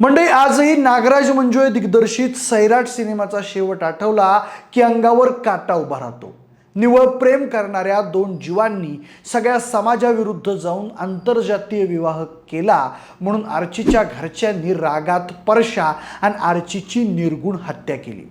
मंडळी आजही नागराज मंजुळे दिग्दर्शित सैराट सिनेमाचा शेवट आठवला की अंगावर काटा उभा राहतो. निवळ प्रेम करणाऱ्या दोन जीवांनी सगळ्या समाजाविरुद्ध जाऊन आंतरजातीय विवाह केला म्हणून आर्चीच्या घरच्यांनी रागात परशा आणि आर्चीची निर्गुण हत्या केली.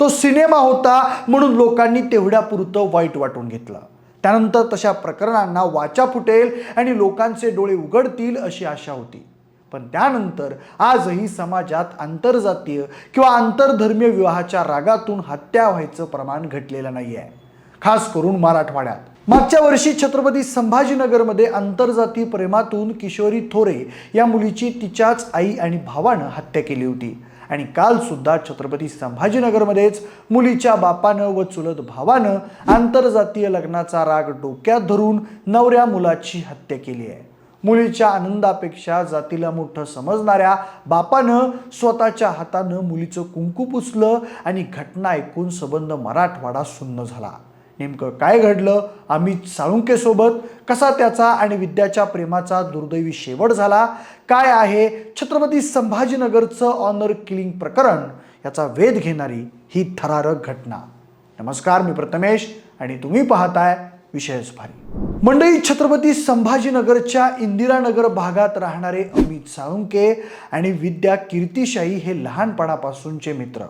तो सिनेमा होता म्हणून लोकांनी तेवढ्यापुरतं वाईट वाटून घेतलं. त्यानंतर तशा प्रकरणांना वाचा फुटेल आणि लोकांचे डोळे उघडतील अशी आशा होती. पण त्यानंतर आजही समाजात आंतरजातीय किंवा आंतरधर्मीय विवाहाच्या रागातून हत्या व्हायचं प्रमाण घटलेलं नाही आहे खास करून मराठवाड्यात. मागच्या वर्षी छत्रपती संभाजीनगरमध्ये आंतरजातीय प्रेमातून किशोरी थोरे या मुलीची तिच्याच आई आणि भावानं हत्या केली होती. आणि काल सुद्धा छत्रपती संभाजीनगरमध्येच मुलीच्या बापानं व चुलत भावानं आंतरजातीय लग्नाचा राग डोक्यात धरून नवऱ्या मुलाची हत्या केली आहे. मुलीच्या आनंदापेक्षा जातीला मोठं समजणाऱ्या बापानं स्वतःच्या हातानं मुलीचं कुंकू पुसलं आणि घटना ऐकून संबंध मराठवाडा सुन्न झाला. नेमकं काय घडलं? अमित साळुंकेसोबत कसा त्याचा आणि विद्याच्या प्रेमाचा दुर्दैवी शेवट झाला? काय आहे छत्रपती संभाजीनगरचं ऑनर किलिंग प्रकरण? याचा वेध घेणारी ही थरारक घटना. नमस्कार मी प्रथमेश आणि तुम्ही पाहताय विषयच भारी. मंडळी छत्रपती संभाजीनगरच्या इंदिरानगर भागात राहणारे अमित साळुंके आणि विद्या कीर्तिशाही हे लहानपणापासूनचे मित्र.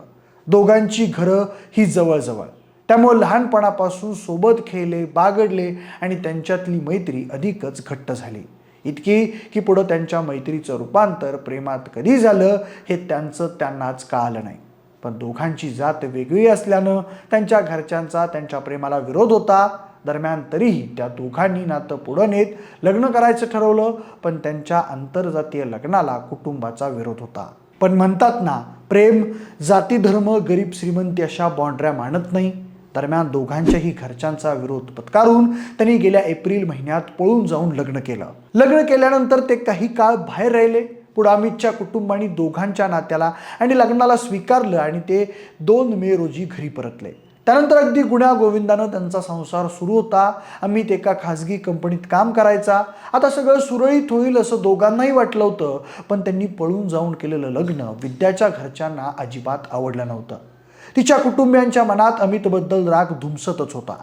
दोघांची घरं ही जवळजवळ. त्यामुळे लहानपणापासून सोबत खेळले बागडले आणि त्यांच्यातली मैत्री अधिकच घट्ट झाली. इतकी की पुढं त्यांच्या मैत्रीचं रूपांतर प्रेमात कधी झालं हे त्यांचं त्यांनाच कळालं नाही. पण दोघांची जात वेगळी असल्यानं त्यांच्या घरच्यांचा त्यांच्या प्रेमाला विरोध होता. दरम्यान तरीही त्या दोघांनी नातं पुढं नेत लग्न करायचं ठरवलं पण त्यांच्या आंतरजातीय लग्नाला कुटुंबाचा विरोध होता. पण म्हणतात ना प्रेम जाती धर्म गरीब श्रीमंती अशा बॉन्ड्र्या मानत नाही. दरम्यान दोघांच्याही घरच्यांचा विरोध पत्कारून त्यांनी गेल्या एप्रिल महिन्यात पळून जाऊन लग्न केलं. लग्न केल्यानंतर ते काही काळ बाहेर राहिले. पुढे अमितच्या कुटुंबाने दोघांच्या नात्याला आणि लग्नाला स्वीकारलं आणि ते दोन मे रोजी घरी परतले. त्यानंतर अगदी गुण्या गोविंदानं त्यांचा संसार सुरू होता. अमित एका खाजगी कंपनीत काम करायचा. आता सगळं सुरळीत होईल असं दोघांनाही वाटलं होतं. पण त्यांनी पळून जाऊन केलेलं लग्न विद्याच्या घरच्यांना अजिबात आवडलं नव्हतं. तिच्या कुटुंबियांच्या मनात अमितबद्दल राग धुमसतच होता.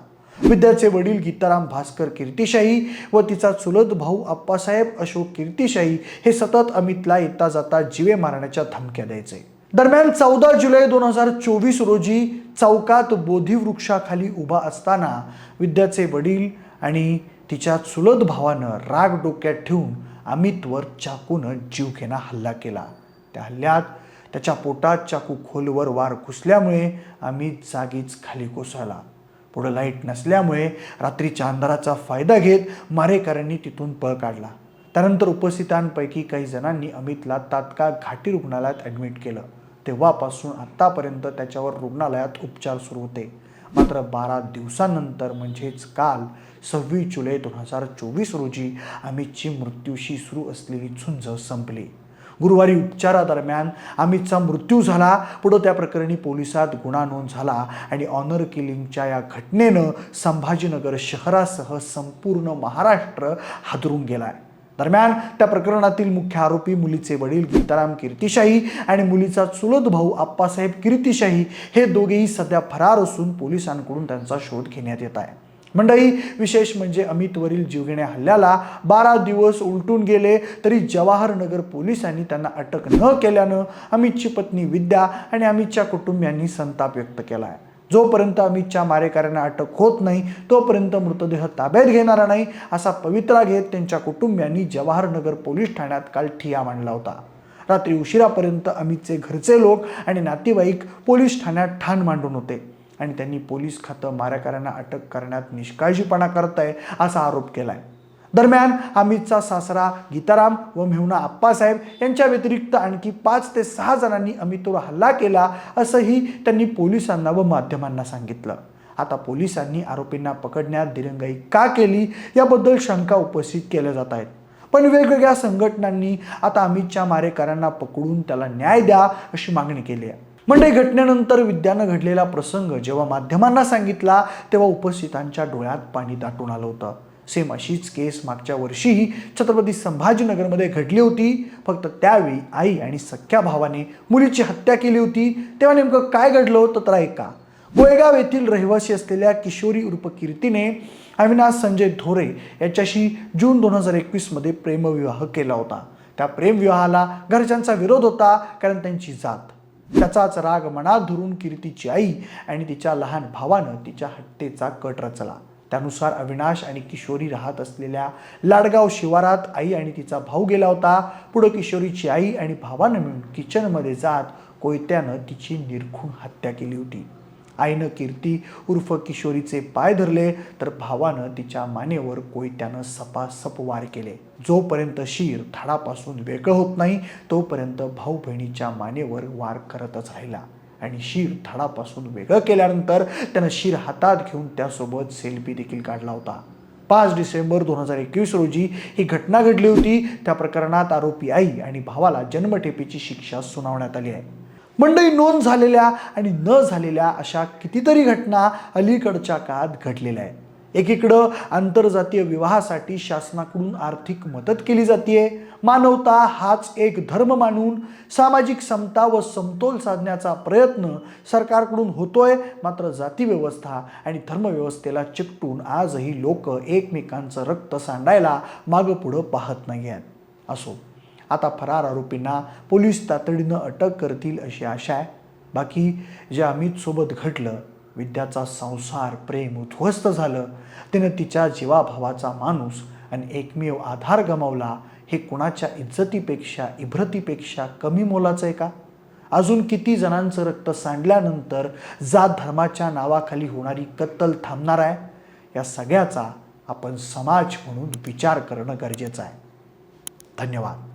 विद्याचे वडील गीताराम भास्कर कीर्तिशाही व तिचा चुलत भाऊ अप्पासाहेब अशोक कीर्तिशाही हे सतत अमितला येता जाता जीवे मारण्याच्या धमक्या द्यायचे. दरम्यान चौदा जुलै दोन हजार चोवीस रोजी चौकात बोधिवृक्षाखाली उभा असताना विद्याचे वडील आणि तिच्या चुलत भावानं राग डोक्यात ठेवून अमितवर चाकूनं जीवघेणा हल्ला केला. त्या हल्ल्यात त्याच्या पोटात चाकू खोलवर वार घुसल्यामुळे अमित जागीच खाली कोसळला. पुढं लाइट नसल्यामुळे रात्रीच्या अंधाराचा फायदा घेत मारेकऱ्यांनी तिथून पळ काढला. त्यानंतर उपस्थितांपैकी काही जणांनी अमितला तात्काळ घाटी रुग्णालयात ॲडमिट केलं. तेव्हापासून आत्तापर्यंत त्याच्यावर रुग्णालयात उपचार सुरू होते. मात्र बारा दिवसानंतर म्हणजेच काल सव्वीस जुलै दोन हजार चोवीस रोजी अमितची मृत्यूशी सुरू असलेली झुंज संपली. गुरुवारी उपचारादरम्यान अमितचा मृत्यू झाला. पुढं त्या प्रकरणी पोलिसात गुन्हा नोंद झाला आणि ऑनर किलिंगच्या या घटनेनं संभाजीनगर शहरासह संपूर्ण महाराष्ट्र हादरून गेला आहे दरम्यान त्या प्रकरणातील मुख्य आरोपी मुलीचे वडील गीताराम कीर्तिशाही आणि मुलीचा चुलत भाऊ आप्पासाहेब कीर्तिशाही हे दोघेही सध्या फरार असून पोलिसांकडून त्यांचा शोध घेण्यात येत आहे. मंडळी विशेष म्हणजे अमितवरील जीवघेण्या हल्ल्याला बारा दिवस उलटून गेले तरी जवाहरनगर पोलिसांनी त्यांना अटक न केल्यानं अमितची पत्नी विद्या आणि अमितच्या कुटुंबियांनी संताप व्यक्त केला आहे जोपर्यंत अमितच्या मारेकऱ्यांना अटक होत नाही तोपर्यंत मृतदेह ताब्यात घेणारा नाही असा पवित्रा घेत त्यांच्या कुटुंबियांनी जवाहरनगर पोलीस ठाण्यात काल ठिया मांडला होता. रात्री उशिरापर्यंत अमितचे घरचे लोक आणि नातेवाईक पोलीस ठाण्यात ठाण मांडून होते आणि त्यांनी पोलीस खातं मारेकऱ्यांना अटक करण्यात निष्काळजीपणा करत आहे असा आरोप केला आहे दरम्यान अमितचा सासरा गीताराम व मेहुणा आप्पासाहेब यांच्या व्यतिरिक्त आणखी पाच ते सहा जणांनी अमितवर हल्ला केला असंही त्यांनी पोलिसांना व माध्यमांना सांगितलं. आता पोलिसांनी आरोपींना पकडण्यात दिरंगाई का केली याबद्दल शंका उपस्थित केल्या जात आहेत. पण वेगवेगळ्या संघटनांनी आता अमितच्या मारेकऱ्यांना पकडून त्याला न्याय द्या अशी मागणी केली आहे. म्हणजे घटनेनंतर विद्यानं घडलेला प्रसंग जेव्हा माध्यमांना सांगितला तेव्हा उपस्थितांच्या डोळ्यात पाणी दाटून आलं होतं. सेम अशीच केस मागच्या वर्षीही छत्रपती संभाजीनगरमध्ये घडली होती. फक्त त्यावेळी आई आणि सख्या भावाने मुलीची हत्या केली होती. तेव्हा नेमकं काय घडलं होतं तर ऐका गोळेगाव येथील रहिवासी असलेल्या किशोरी उर्फ कीर्तीने अविनाश संजय धोरे याच्याशी जून दोन हजार एकवीसमध्ये प्रेमविवाह केला होता. त्या प्रेमविवाहाला घरच्यांचा विरोध होता कारण त्यांची जात. त्याचाच राग मनात धरून कीर्तीची आई आणि तिच्या लहान भावानं तिच्या हत्येचा कट रचला. त्यानुसार अविनाश आणि किशोरी राहत असलेल्या लाडगाव शिवारात आई आणि तिचा भाऊ गेला होता. पुढं किशोरीची आई आणि भावानं मिळून किचनमध्ये जात कोयत्यानं तिची निरखून हत्या केली होती. आईनं कीर्ती उर्फ किशोरीचे पाय धरले तर भावानं तिच्या मानेवर कोयत्यानं सपासप वार केले. जोपर्यंत शीर थाडापासून वेगळं होत नाही तोपर्यंत भाऊ बहिणीच्या मानेवर वार करतच राहिला. आणि शीर थाडापासून वेगळं केल्यानंतर त्यानं शीर हातात घेऊन त्यासोबत सेल्फी देखील काढला होता. पाच डिसेंबर दोन हजार एकवीस रोजी ही घटना घडली होती. त्या प्रकरणात आरोपी आई आणि भावाला जन्मठेपेची शिक्षा सुनावण्यात आली आहे. मंडळी नोंद झालेल्या आणि न झालेल्या अशा कितीतरी घटना अलीकडच्या काळात घडलेल्या आहेत. एकीकडं आंतरजातीय विवाहासाठी शासनाकडून आर्थिक मदत केली जाते मानवता हाच एक धर्म मानून सामाजिक समता व समतोल साधण्याचा प्रयत्न सरकारकडून होतोय. मात्र जातीव्यवस्था आणि धर्मव्यवस्थेला चिकटून आजही लोक एकमेकांचं रक्त सांडायला मागं पुढं पाहत नाही आहेत असो आता फरार आरोपींना पोलीस तातडीनं अटक करतील अशी आशा आहे. बाकी जे अमितसोबत घडलं विद्याचा संसार प्रेम उद्ध्वस्त झालं. तिनं तिच्या जीवाभावाचा माणूस आणि एकमेव आधार गमावला. हे कुणाच्या इज्जतीपेक्षा इब्रतीपेक्षा कमी मोलाचं आहे का? अजून किती जणांचं रक्त सांडल्यानंतर जात धर्माच्या नावाखाली होणारी कत्तल थांबणार आहे? या सगळ्याचा आपण समाज म्हणून विचार करणं गरजेचं आहे. धन्यवाद.